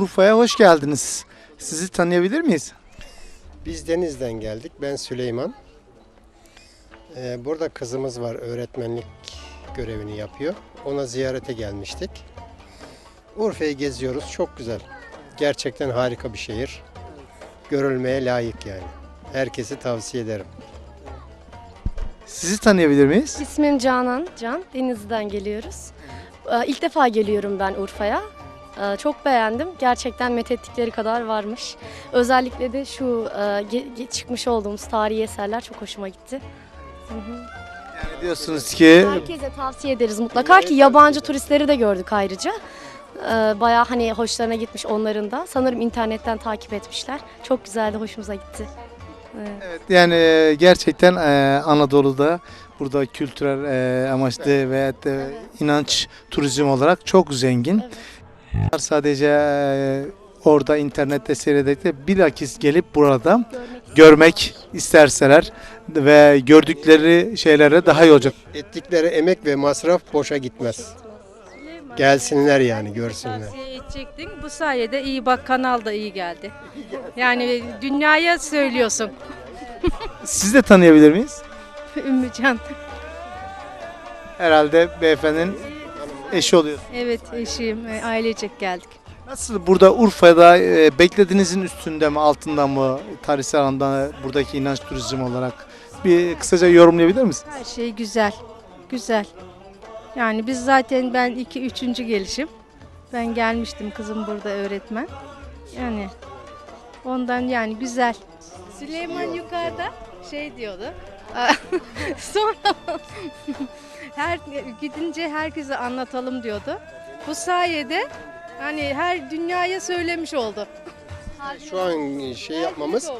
Urfa'ya hoş geldiniz. Sizi tanıyabilir miyiz? Biz Deniz'den geldik. Ben Süleyman. Ee, burada kızımız var. Öğretmenlik görevini yapıyor. Ona ziyarete gelmiştik. Urfa'yı geziyoruz. Çok güzel. Gerçekten harika bir şehir. Görülmeye layık yani. Herkese tavsiye ederim. Sizi tanıyabilir miyiz? İsmim Canan Can. Denizli'den geliyoruz. Ee, İlk defa geliyorum ben Urfa'ya. Ee, Çok beğendim. Gerçekten methettikleri kadar varmış. Özellikle de şu e, çıkmış olduğumuz tarihi eserler çok hoşuma gitti. Hı hı. Yani diyorsunuz ki Herkese tavsiye ederiz mutlaka ki yabancı turistleri de gördük ayrıca. Ee, Bayağı hani hoşlarına gitmiş onların da. Sanırım internetten takip etmişler. Çok güzeldi, hoşumuza gitti. Evet. evet, yani e, gerçekten e, Anadolu'da burada kültürel amaçlı ve de inanç turizm olarak çok zengin. Sadece e, orada internette seyrederek de bilakis gelip burada Görmek isterseler ve gördükleri şeylere daha iyi olacak. Ettikleri emek ve masraf boşa gitmez. Gelsinler yani görsünler. Edecektin. Bu sayede iyi bak kanal da iyi geldi. Yani dünyaya söylüyorsun. Siz de tanıyabilir miyiz? Ümmücan. Herhalde beyefendinin eşi oluyor. Evet eşim. e, Ailecek geldik. Nasıl burada Urfa'da e, beklediğinizin üstünde mi altında mı tarihsel anlamda buradaki inanç turizm olarak bir kısaca yorumlayabilir misiniz? Her şey güzel. Güzel. Yani biz zaten ben iki üçüncü gelişim. Ben gelmiştim kızım burada öğretmen. Yani ondan yani güzel. Süleyman yukarıda şey diyordu. Sonra her gidince herkese anlatalım diyordu. Bu sayede hani her dünyaya söylemiş oldu. Şu an şey yapmamız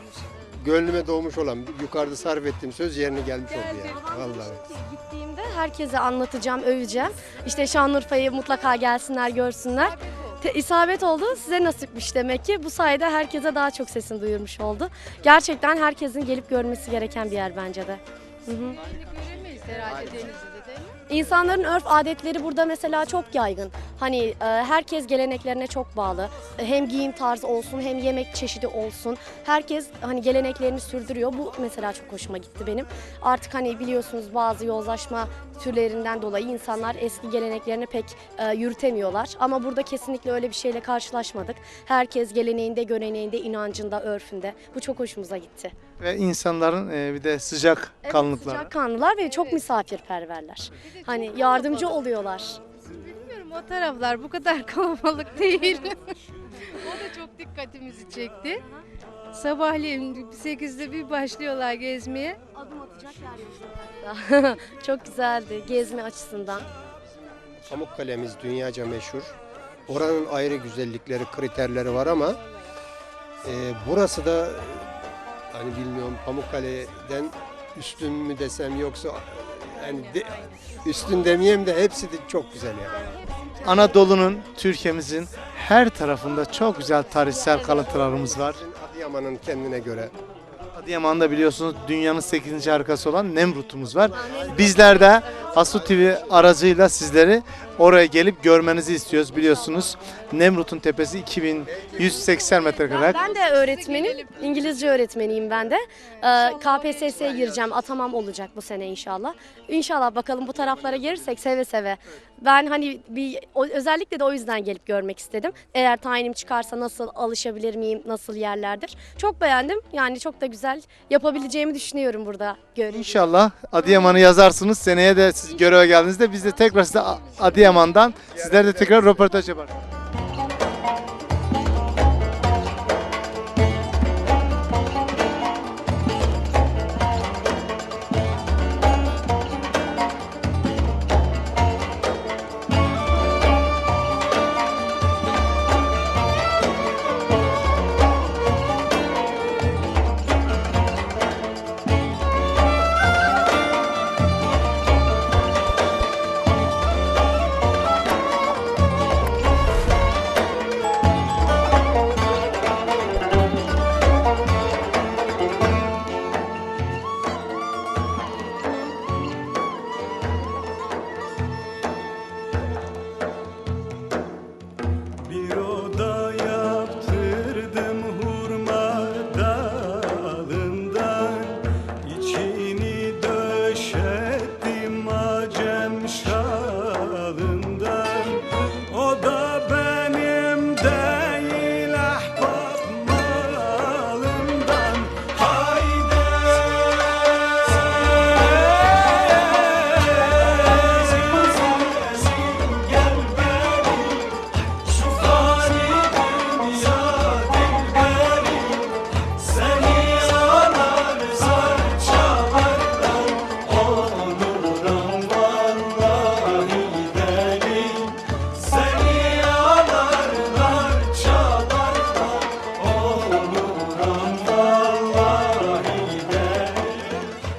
gönlüme doğmuş olan yukarıda sarf ettiğim söz yerine gelmiş oldu yani. Vallahi. Gittiğimde herkese anlatacağım, öveceğim. İşte Şanlıurfa'yı mutlaka gelsinler, görsünler. Te- isabet oldu, size nasipmiş demek ki. Bu sayede herkese daha çok sesini duyurmuş oldu. Gerçekten herkesin gelip görmesi gereken bir yer bence de. Hı hı. Herhalde Denizli'de değil mi? İnsanların örf adetleri burada mesela çok yaygın. Hani e, herkes geleneklerine çok bağlı. E, Hem giyim tarzı olsun hem yemek çeşidi olsun. Herkes hani geleneklerini sürdürüyor. Bu mesela çok hoşuma gitti benim. Artık hani biliyorsunuz bazı yozlaşma türlerinden dolayı insanlar eski geleneklerini pek e, yürütemiyorlar. Ama burada kesinlikle öyle bir şeyle karşılaşmadık. Herkes geleneğinde, göreneğinde, inancında, örfünde. Bu çok hoşumuza gitti. Ve insanların e, bir de sıcak Evet, kanlılıkları. Sıcakkanlılar ve çok misafirperverler. Hani yardımcı oluyorlar. Bilmiyorum o taraflar bu kadar kalabalık değil. o da çok dikkatimizi çekti. Sabahleyin 8'de bir başlıyorlar gezmeye. Adım atacak yer yok Çok güzeldi gezme açısından. Pamukkale'miz dünyaca meşhur. Oranın ayrı güzellikleri, kriterleri var ama e, burası da hani bilmiyorum Pamukkale'den üstün mü desem yoksa yani de- üstün demeyeyim de hepsi de çok güzel yani. Anadolu'nun, Türkiye'mizin her tarafında çok güzel tarihsel kalıntılarımız var. Adıyaman'ın kendine göre Adıyaman'da biliyorsunuz dünyanın 8. harikası olan Nemrut'umuz var. Bizler de Asu TV aracıyla sizleri oraya gelip görmenizi istiyoruz biliyorsunuz. Nemrut'un tepesi 2180 metrekare. Ben de öğretmenim. İngilizce öğretmeniyim ben de. Ee, KPSS'ye gireceğim. Atamam olacak bu sene inşallah. İnşallah bakalım bu taraflara gelirsek seve seve. Ben hani bir o- özellikle de o yüzden gelip görmek istedim. Eğer tayinim çıkarsa nasıl alışabilir miyim? Nasıl yerlerdir? Çok beğendim. Yani çok da güzel yapabileceğimi düşünüyorum burada görünce. İnşallah Adıyaman'ı yazarsınız. Seneye de siz göreve geldiğinizde biz de tekrar size Adıyaman'dan sizler de tekrar röportaj yaparız.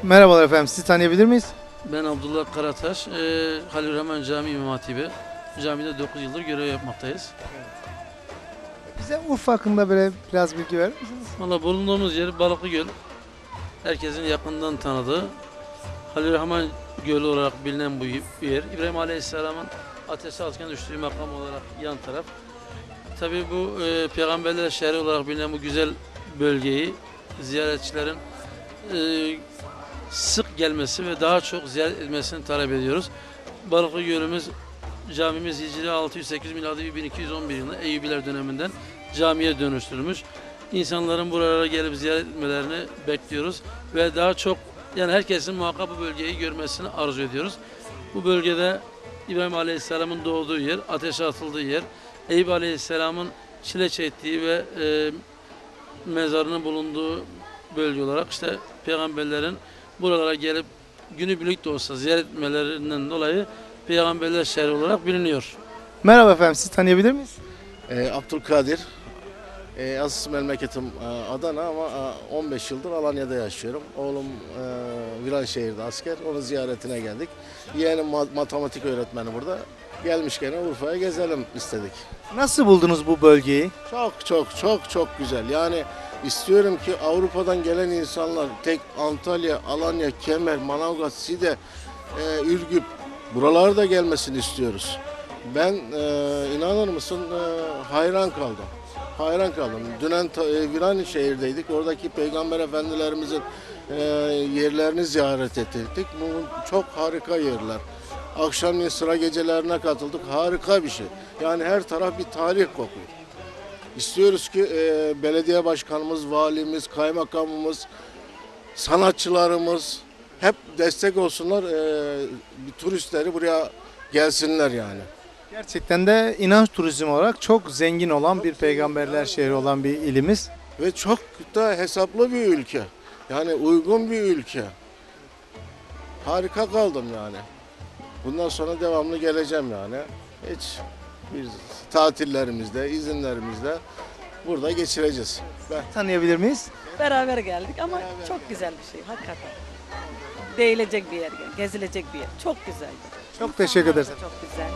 Merhabalar efendim. Sizi tanıyabilir miyiz? Ben Abdullah Karataş, e, Halil Rahman Camii İmam Hatibi. Camide 9 yıldır görev yapmaktayız. Bize Urfa hakkında böyle biraz bilgi verir misiniz? Valla bulunduğumuz yer Balıklıgöl. Herkesin yakından tanıdığı Halil Rahman Gölü olarak bilinen bu yer. İbrahim Aleyhisselam'ın ateşe atken düştüğü makam olarak yan taraf. Tabi bu e, peygamberler şehri olarak bilinen bu güzel bölgeyi ziyaretçilerin e, sık gelmesi ve daha çok ziyaret etmesini talep ediyoruz. Balıklı Gölümüz camimiz Hicri 608 miladi 1211 yılında Eyyubiler döneminden camiye dönüştürülmüş. İnsanların buralara gelip ziyaret etmelerini bekliyoruz ve daha çok yani herkesin muhakkak bu bölgeyi görmesini arzu ediyoruz. Bu bölgede İbrahim Aleyhisselam'ın doğduğu yer, ateşe atıldığı yer, Eyüp Aleyhisselam'ın çile çektiği ve e, mezarının bulunduğu bölge olarak işte peygamberlerin buralara gelip günübirlik de olsa ziyaret etmelerinden dolayı peygamberler şehri olarak biliniyor. Merhaba efendim. Sizi tanıyabilir miyiz? Ee, Abdülkadir. Ee, asıl memleketim e, Adana ama e, 15 yıldır Alanya'da yaşıyorum. Oğlum e, Viranşehir'de asker. Onun ziyaretine geldik. Yeğenim ma- matematik öğretmeni burada. Gelmişken Urfa'ya gezelim istedik. Nasıl buldunuz bu bölgeyi? Çok çok çok çok güzel. Yani istiyorum ki Avrupa'dan gelen insanlar tek Antalya, Alanya, Kemer, Manavgat, Side, e, Ürgüp buralara da gelmesini istiyoruz. Ben e, inanır mısın e, hayran kaldım. Hayran kaldım. Dünen e, Viranşehir'deydik. Oradaki peygamber efendilerimizin e, yerlerini ziyaret ettik. Bu çok harika yerler. Akşamleyin sıra gecelerine katıldık. Harika bir şey. Yani her taraf bir tarih kokuyor. İstiyoruz ki e, belediye başkanımız, valimiz, kaymakamımız, sanatçılarımız hep destek olsunlar. E, turistleri buraya gelsinler yani. Gerçekten de inanç turizmi olarak çok zengin olan bir peygamberler şehri olan bir ilimiz. Ve çok da hesaplı bir ülke. Yani uygun bir ülke. Harika kaldım yani. Bundan sonra devamlı geleceğim yani. Hiç biz tatillerimizde, izinlerimizde burada geçireceğiz. Ben Tanıyabilir miyiz? Beraber geldik ama çok güzel bir şey hakikaten. Değilecek bir yer, gezilecek bir yer. Çok güzeldi. Çok teşekkür ederiz. Çok güzel.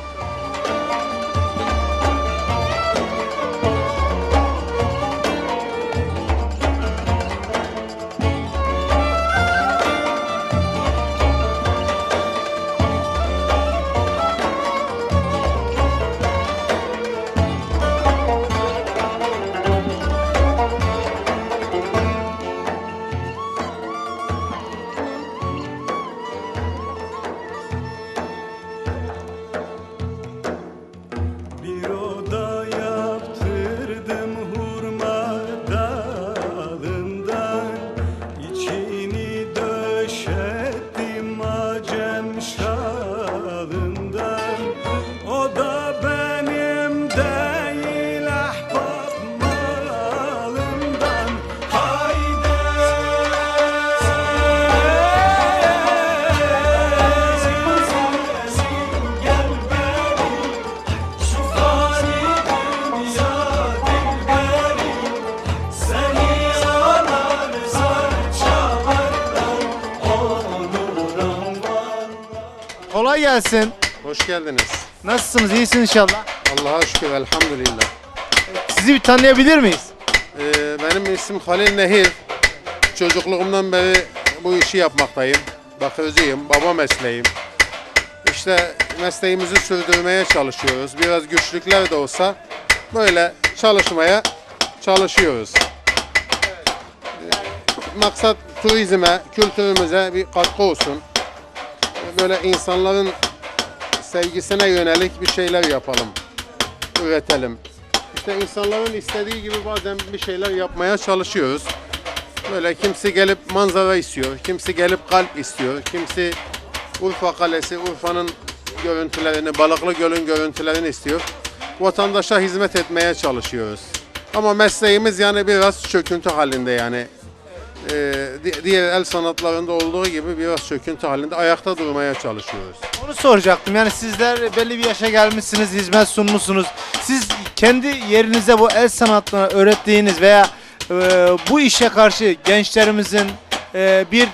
Kolay gelsin. Hoş geldiniz. Nasılsınız? İyisiniz inşallah. Allah'a şükür elhamdülillah. Sizi bir tanıyabilir miyiz? Ee, benim isim Halil Nehir. Çocukluğumdan beri bu işi yapmaktayım. Bakıcıyım, baba mesleğim. İşte mesleğimizi sürdürmeye çalışıyoruz. Biraz güçlükler de olsa böyle çalışmaya çalışıyoruz. Ee, Maksat turizme, kültürümüze bir katkı olsun. Böyle insanların sevgisine yönelik bir şeyler yapalım, üretelim. İşte insanların istediği gibi bazen bir şeyler yapmaya çalışıyoruz. Böyle kimisi gelip manzara istiyor, kimisi gelip kalp istiyor, kimisi Urfa Kalesi, Urfa'nın görüntülerini, Balıklı Göl'ün görüntülerini istiyor. Vatandaşa hizmet etmeye çalışıyoruz. Ama mesleğimiz yani biraz çöküntü halinde yani. Di- diğer el sanatlarında olduğu gibi biraz çöküntü halinde ayakta durmaya çalışıyoruz. Onu soracaktım. Yani sizler belli bir yaşa gelmişsiniz, hizmet sunmuşsunuz. Siz kendi yerinizde bu el sanatlarını öğrettiğiniz veya e, bu işe karşı gençlerimizin e, bir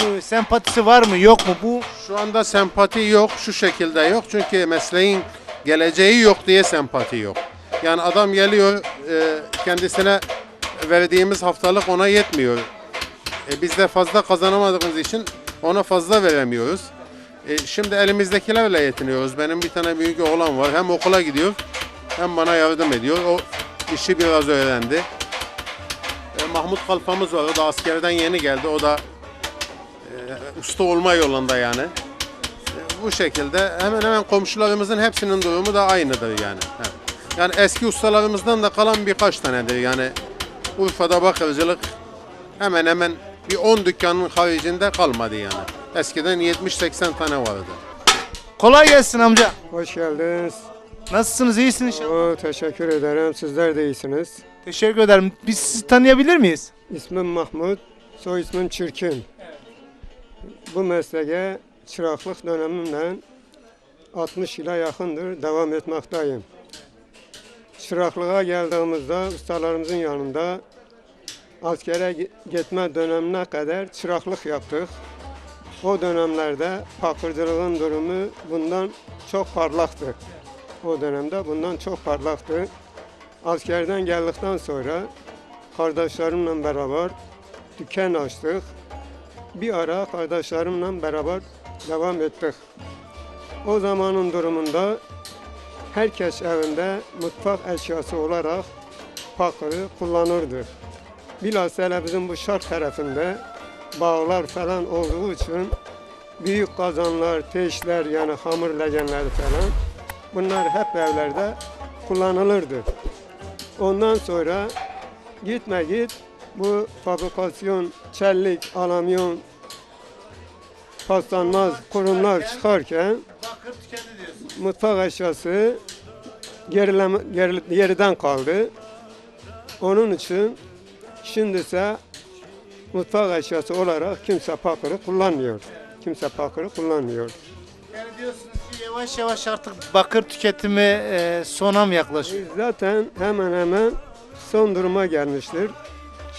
Bu sempatisi var mı yok mu? Bu Şu anda sempati yok, şu şekilde yok. Çünkü mesleğin geleceği yok diye sempati yok. Yani adam geliyor, e, kendisine verdiğimiz haftalık ona yetmiyor. E, biz de fazla kazanamadığımız için ona fazla veremiyoruz. E, şimdi elimizdekilerle yetiniyoruz. Benim bir tane büyük oğlan var. Hem okula gidiyor hem bana yardım ediyor. O işi biraz öğrendi. E, Mahmut Kalfamız var. O da askerden yeni geldi. O da e, usta olma yolunda yani. E, Bu şekilde hemen hemen komşularımızın hepsinin durumu da aynıdır yani. He. Yani eski ustalarımızdan da kalan birkaç tanedir yani. Urfa'da bakırcılık hemen hemen bir 10 dükkanın haricinde kalmadı yani. Eskiden 70-80 tane vardı. kolay gelsin amca. Hoş geldiniz. Nasılsınız? İyisiniz inşallah. Oo, teşekkür ederim. Sizler de iyisiniz. Teşekkür ederim. Biz sizi tanıyabilir miyiz? İsmim Mahmut, soy ismim Çirkin. Bu mesleğe çıraklık dönemimden 60 yıla yakındır devam etmekteyim. Çıraklığa geldiğimizde ustalarımızın yanında askere gi- gitme dönemine kadar çıraklık yaptık. O dönemlerde fakirciliğin durumu bundan çok parlaktı. O dönemde bundan çok parlaktı. Askerden geldikten sonra kardeşlerimle beraber dükkan açtık. Bir ara kardeşlerimle beraber devam ettik. O zamanın durumunda herkes evinde mutfak eşyası olarak pakırı kullanırdı. Bilhassa bizim bu şark tarafında bağlar falan olduğu için büyük kazanlar, teşler yani hamur legenleri falan bunlar hep evlerde kullanılırdı. Ondan sonra gitme git bu fabrikasyon, çellik, alamyon, paslanmaz kurumlar çıkarken mutfak eşyası gerileme, geri- geriden kaldı. Onun için şimdi ise mutfak eşyası olarak kimse pakırı kullanmıyor. Kimse pakırı kullanmıyor. Yani diyorsunuz ki yavaş yavaş artık bakır tüketimi e, sona mı yaklaşıyor? Zaten hemen hemen son duruma gelmiştir.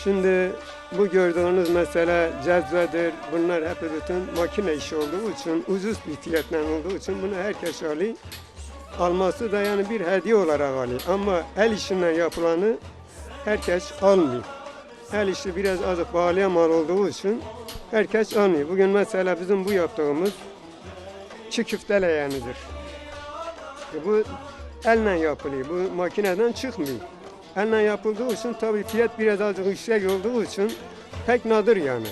Şimdi bu gördüğünüz mesela cezvedir, bunlar hep bütün makine işi olduğu için, ucuz bir fiyatla olduğu için bunu herkes alıyor. Alması da yani bir hediye olarak alıyor. Ama el işinden yapılanı herkes almıyor. El işi biraz azıcık pahalıya mal olduğu için herkes almıyor. Bugün mesela bizim bu yaptığımız çiğ köfte leğenidir. E bu elle yapılıyor. Bu makineden çıkmıyor. Elle yapıldığı için tabii fiyat biraz azıcık yüksek olduğu için pek nadir yani.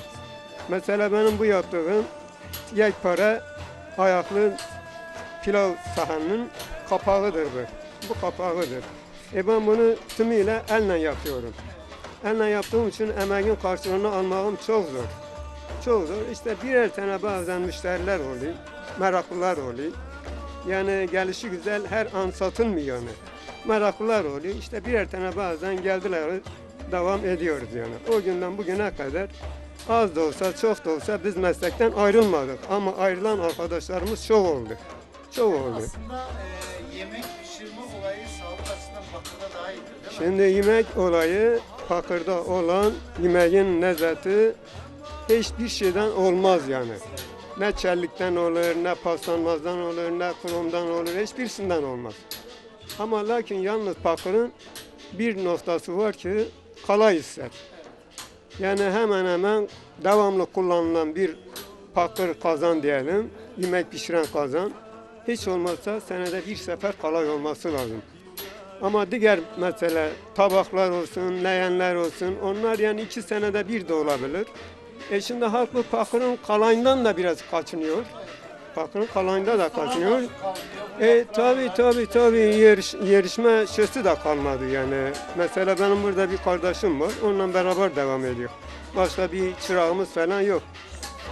Mesela benim bu yaptığım yekpare ayaklı pilav sahanının kapağıdır bu. Bu kapağıdır. E ben bunu tümüyle elle yapıyorum. Elle yaptığım için emeğin karşılığını almağım çok zor. Çok zor. İşte birer tane bazen müşteriler oluyor. Meraklılar oluyor. Yani gelişi güzel her an satılmıyor yani. Meraklılar oluyor. İşte birer tane bazen geldiler devam ediyoruz yani. O günden bugüne kadar az da olsa çok da olsa biz meslekten ayrılmadık. Ama ayrılan arkadaşlarımız çok oldu. Çok oldu. Aslında e, yemek pişirme olayı sağlık açısından daha iyidir değil Şimdi yemek olayı fakirde olan yemeğin lezzeti hiçbir şeyden olmaz yani. Ne çellikten olur, ne paslanmazdan olur, ne kromdan olur, hiçbirisinden olmaz. Ama lakin yalnız fakirin bir noktası var ki kalay hisset. Yani hemen hemen devamlı kullanılan bir fakir kazan diyelim, yemek pişiren kazan. Hiç olmazsa senede bir sefer kalay olması lazım. Ama diğer mesela tabaklar olsun, leğenler olsun onlar yani iki senede bir de olabilir. E şimdi halk bu pakirin kalayından da biraz kaçınıyor. Pakirin kalayında da kaçınıyor. E tabi tabi tabi yarış, yarışma şeysi de kalmadı yani. Mesela benim burada bir kardeşim var. Onunla beraber devam ediyor. Başka bir çırağımız falan yok.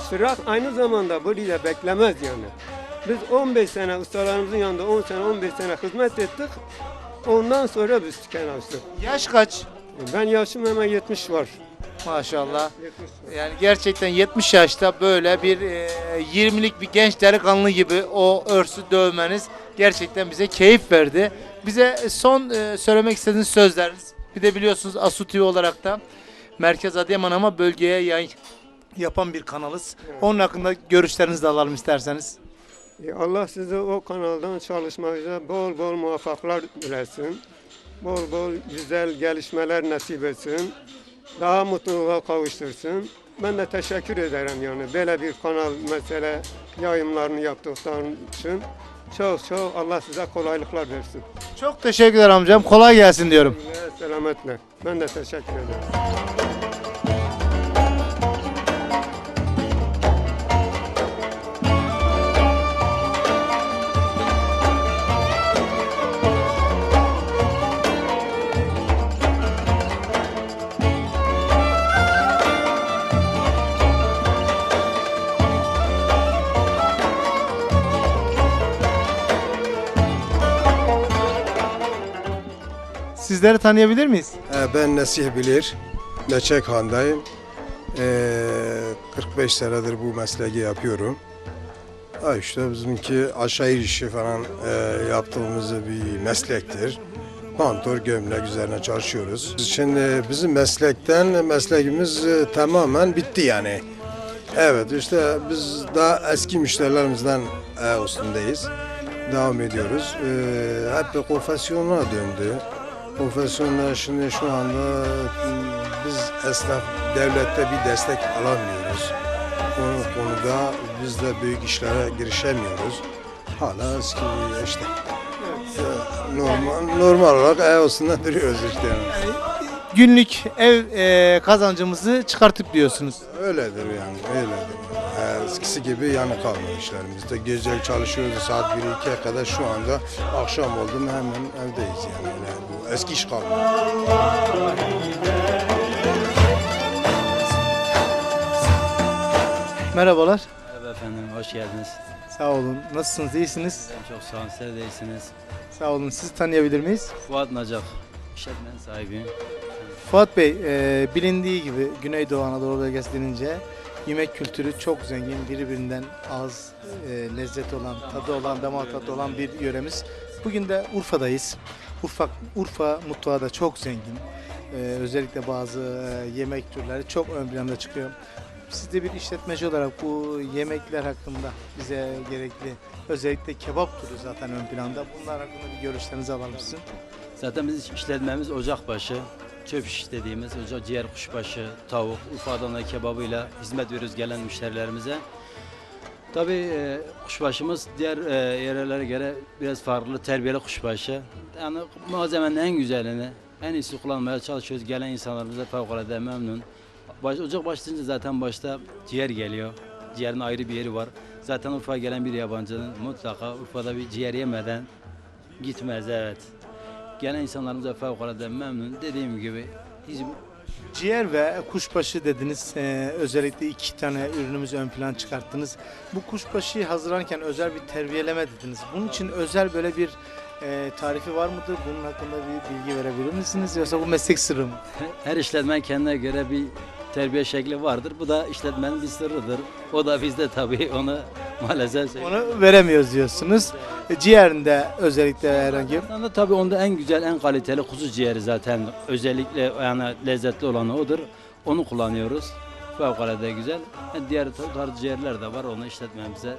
Çırak aynı zamanda burayla beklemez yani. Biz 15 sene ustalarımızın yanında 10 sene 15 sene hizmet ettik. Ondan sonra biz açtık. Yaş kaç? Ben yaşım hemen 70 var. Maşallah. 70 var. Yani gerçekten 70 yaşta böyle bir e, 20'lik bir genç delikanlı gibi o örsü dövmeniz gerçekten bize keyif verdi. Bize son e, söylemek istediğiniz sözleriniz. Bir de biliyorsunuz Asu TV olarak da Merkez Adıyaman ama bölgeye yay, yapan bir kanalız. Onun hakkında görüşlerinizi de alalım isterseniz. E, Allah size o kanaldan çalışmanıza bol bol muvaffaklar dilesin. Bol bol güzel gelişmeler nasip etsin. Daha mutluluğa kavuştursun. Ben de teşekkür ederim yani böyle bir kanal mesela yayınlarını yaptıktan için. Çok çok Allah size kolaylıklar versin. Çok teşekkürler amcam. Kolay gelsin diyorum. Selametle. Ben de teşekkür ederim. Sizleri tanıyabilir miyiz? Ee, Ben Nesih Bilir, Meçek Han'dayım. Ee, 45 senedir bu mesleği yapıyorum. Ha işte bizimki aşağı işi falan e, yaptığımız bir meslektir. Pantol, gömlek üzerine çalışıyoruz. Şimdi bizim meslekten mesleğimiz e, tamamen bitti yani. Evet işte biz daha eski müşterilerimizden e, üstündeyiz. Devam ediyoruz. Ee, hep profesyonel döndü. Profesyonel şimdi şu anda biz esnaf devlette bir destek alamıyoruz. Bu konuda biz de büyük işlere girişemiyoruz. Hala eski işte. Normal, normal olarak üstünde duruyoruz işte. yani. Günlük ev e, kazancımızı çıkartıp diyorsunuz. Öyledir yani, öyledir. Eskisi gibi yani kalmadı işlerimiz de. Gece çalışıyoruz saat 1-2'ye kadar şu anda akşam oldu mu hemen evdeyiz yani. yani eski iş. Merhabalar. Merhaba efendim, hoş geldiniz. Sağ olun. Nasılsınız? İyisiniz? Çok sağ olun, siz de iyisiniz. Sağ olun. Sizi tanıyabilir miyiz? Fuat Nacak, işletmenin sahibiyim. Fuat Bey, e, bilindiği gibi Güneydoğu Anadolu bölgesi denince yemek kültürü çok zengin, birbirinden az e, lezzet olan, tadı olan, damak tadı olan bir yöremiz. Bugün de Urfa'dayız. Urfa, Urfa mutfağı da çok zengin. E, özellikle bazı e, yemek türleri çok ön planda çıkıyor. Siz de bir işletmeci olarak bu yemekler hakkında bize gerekli, özellikle kebap türü zaten ön planda. Bunlar hakkında bir görüşlerinizi alalım sizin. Zaten biz işletmemiz ocakbaşı, çöp şiş dediğimiz ocak ciğer kuşbaşı, tavuk, Urfa'dan da kebabıyla hizmet veriyoruz gelen müşterilerimize. Tabii e, kuşbaşımız diğer e, yerlere göre biraz farklı, terbiyeli kuşbaşı. Yani malzemenin en güzelini, en iyisi kullanmaya çalışıyoruz. Gelen insanlarımıza fevkalade memnun. Baş, ocak başlayınca zaten başta ciğer geliyor. Ciğerin ayrı bir yeri var. Zaten Urfa'ya gelen bir yabancının mutlaka Urfa'da bir ciğer yemeden gitmez evet. Gelen insanlarımıza fevkalade memnun. Dediğim gibi hizmet Ciğer ve kuşbaşı dediniz. Ee, özellikle iki tane ürünümüzü ön plan çıkarttınız. Bu kuşbaşıyı hazırlarken özel bir terbiyeleme dediniz. Bunun için özel böyle bir e, tarifi var mıdır? Bunun hakkında bir bilgi verebilir misiniz? Yoksa bu meslek sırrı mı? Her işletmen kendine göre bir terbiye şekli vardır. Bu da işletmenin bir sırrıdır. O da bizde tabii onu maalesef Onu veremiyoruz diyorsunuz. E, ciğerinde özellikle herhangi bir... Aslında tabii onda en güzel, en kaliteli kuzu ciğeri zaten. Özellikle yani lezzetli olanı odur. Onu kullanıyoruz. Fevkalade güzel. E, Diğer tarz ciğerler de var. Onu işletmemize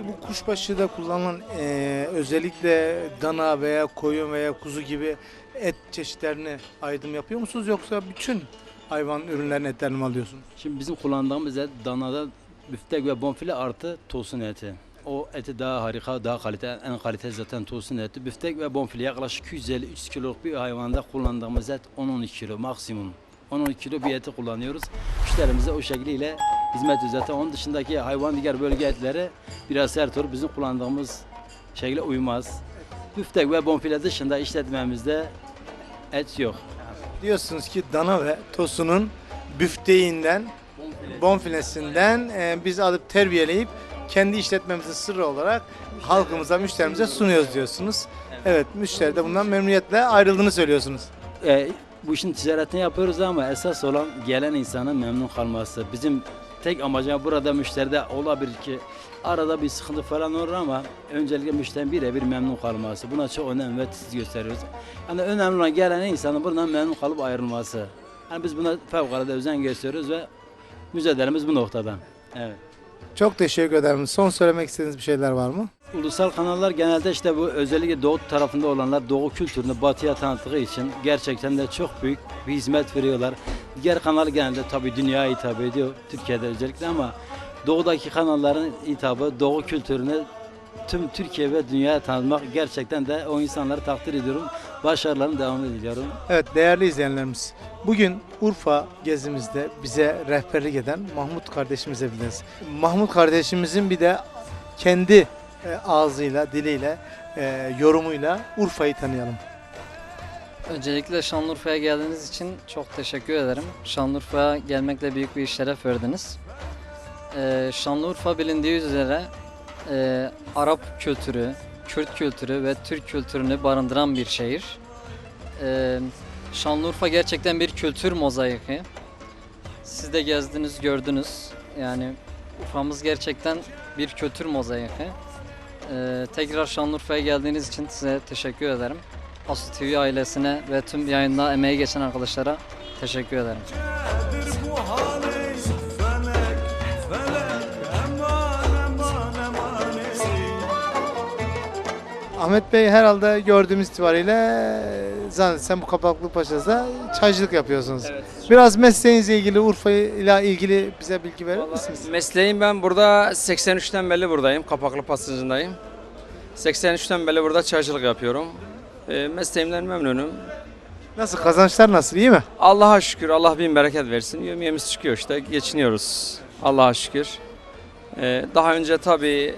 Bu kuşbaşı da kullanılan e, özellikle dana veya koyun veya kuzu gibi et çeşitlerini ayrım yapıyor musunuz? Yoksa bütün hayvan ürünlerinin etlerini mi alıyorsunuz? Şimdi bizim kullandığımız et danada büftek ve bonfile artı tosun eti. O eti daha harika, daha kalite, en kalite zaten tosun eti. Büftek ve bonfile yaklaşık 250-300 kiloluk bir hayvanda kullandığımız et 10-12 kilo maksimum. 10-12 kilo bir eti kullanıyoruz. Müşterimize o şekliyle hizmet. Zaten onun dışındaki hayvan diğer bölge etleri biraz sert olur. Bizim kullandığımız şekle uymaz. Büftek ve bonfile dışında işletmemizde et yok. Diyorsunuz ki dana ve tosunun büfteğinden, bonfilesinden e, biz alıp terbiyeleyip kendi işletmemizin sırrı olarak halkımıza, müşterimize sunuyoruz diyorsunuz. Evet, müşteri de bundan memnuniyetle ayrıldığını söylüyorsunuz. E, bu işin ticaretini yapıyoruz ama esas olan gelen insanın memnun kalması. Bizim tek amacımız burada müşteride olabilir ki arada bir sıkıntı falan olur ama öncelikle müşterinin birebir memnun kalması. Buna çok önem ve tiz gösteriyoruz. Yani önemli olan gelen insanın buradan memnun kalıp ayrılması. Yani biz buna fevkalade özen gösteriyoruz ve mücadelemiz bu noktada. Evet. Çok teşekkür ederim. Son söylemek istediğiniz bir şeyler var mı? Ulusal kanallar genelde işte bu özellikle doğu tarafında olanlar doğu kültürünü batıya tanıttığı için gerçekten de çok büyük bir hizmet veriyorlar. Diğer kanal genelde tabii dünyaya hitap ediyor Türkiye'de özellikle ama doğudaki kanalların hitabı doğu kültürünü tüm Türkiye ve dünyaya tanıtmak gerçekten de o insanları takdir ediyorum. Başarılarını devam diliyorum. Evet değerli izleyenlerimiz. Bugün Urfa gezimizde bize rehberlik eden Mahmut kardeşimize biliriz. Mahmut kardeşimizin bir de kendi e, ağzıyla, diliyle, e, yorumuyla Urfa'yı tanıyalım. Öncelikle Şanlıurfa'ya geldiğiniz için çok teşekkür ederim. Şanlıurfa'ya gelmekle büyük bir şeref verdiniz. Ee, Şanlıurfa bilindiği üzere e, Arap kültürü, Kürt kültürü ve Türk kültürünü barındıran bir şehir. Şanlıurfa gerçekten bir kültür mozaiki. Siz de gezdiniz, gördünüz. Yani Urfa'mız gerçekten bir kültür mozaiki. Ee, tekrar Şanlıurfa'ya geldiğiniz için size teşekkür ederim. Asu TV ailesine ve tüm yayında emeği geçen arkadaşlara teşekkür ederim. Ahmet Bey herhalde gördüğümüz itibariyle zannedersem bu Kapaklı Paşa'da çaycılık yapıyorsunuz. Biraz mesleğinizle ilgili Urfa ile ilgili bize bilgi verir misiniz? Mesleğim ben burada 83'ten beri buradayım. Kapaklı pasajındayım. 83'ten beri burada çaycılık yapıyorum. E, mesleğimden memnunum. Nasıl kazançlar nasıl iyi mi? Allah'a şükür Allah bin bereket versin. Yemeğimiz çıkıyor işte geçiniyoruz. Allah'a şükür. E, daha önce tabii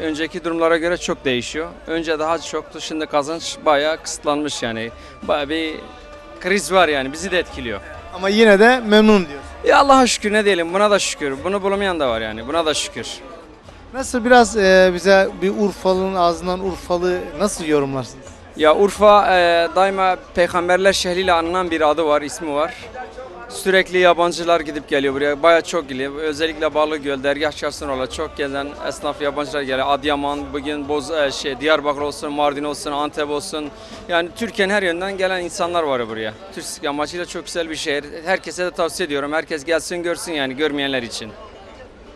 önceki durumlara göre çok değişiyor. Önce daha çoktu şimdi kazanç bayağı kısıtlanmış yani. Bayağı bir kriz var yani bizi de etkiliyor. Ama yine de memnun diyor. Ya Allah'a şükür ne diyelim buna da şükür. Bunu bulamayan da var yani buna da şükür. Nasıl biraz e, bize bir Urfalı'nın ağzından Urfalı nasıl yorumlarsınız? Ya Urfa e, daima peygamberler şehriyle anılan bir adı var, ismi var. Sürekli yabancılar gidip geliyor buraya. Bayağı çok geliyor. Özellikle Balıgöl, Dergah Çarşısı'na çok gezen esnaf yabancılar geliyor. Adıyaman, bugün Boz, e, şey, Diyarbakır olsun, Mardin olsun, Antep olsun. Yani Türkiye'nin her yönden gelen insanlar var buraya. Turistik amacıyla çok güzel bir şehir. Herkese de tavsiye ediyorum. Herkes gelsin görsün yani görmeyenler için.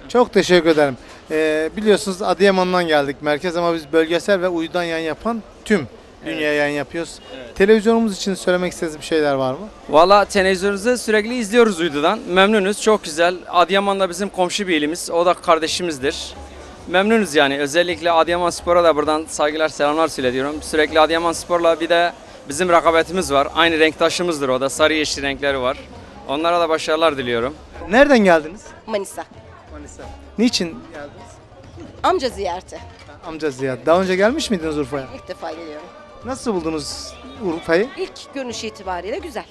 Çok teşekkür ederim. E, biliyorsunuz Adıyaman'dan geldik merkez ama biz bölgesel ve uydudan yayın yapan tüm dünya yayın yapıyoruz. Televizyonumuz için söylemek istediğiniz bir şeyler var mı? Valla televizyonunuzu sürekli izliyoruz uydudan. Memnunuz, çok güzel. Adıyaman da bizim komşu bir ilimiz. O da kardeşimizdir. Memnunuz yani. Özellikle Adıyaman Spor'a da buradan saygılar, selamlar söylüyorum. Sürekli Adıyaman Spor'la bir de bizim rakabetimiz var. Aynı renktaşımızdır o da. Sarı yeşil renkleri var. Onlara da başarılar diliyorum. Nereden geldiniz? Manisa. Manisa. Niçin geldiniz? Amca ziyareti. Amca ziyaret. Daha önce gelmiş miydiniz Urfa'ya? İlk defa geliyorum. Nasıl buldunuz Urfa'yı? İlk görünüş itibariyle güzel.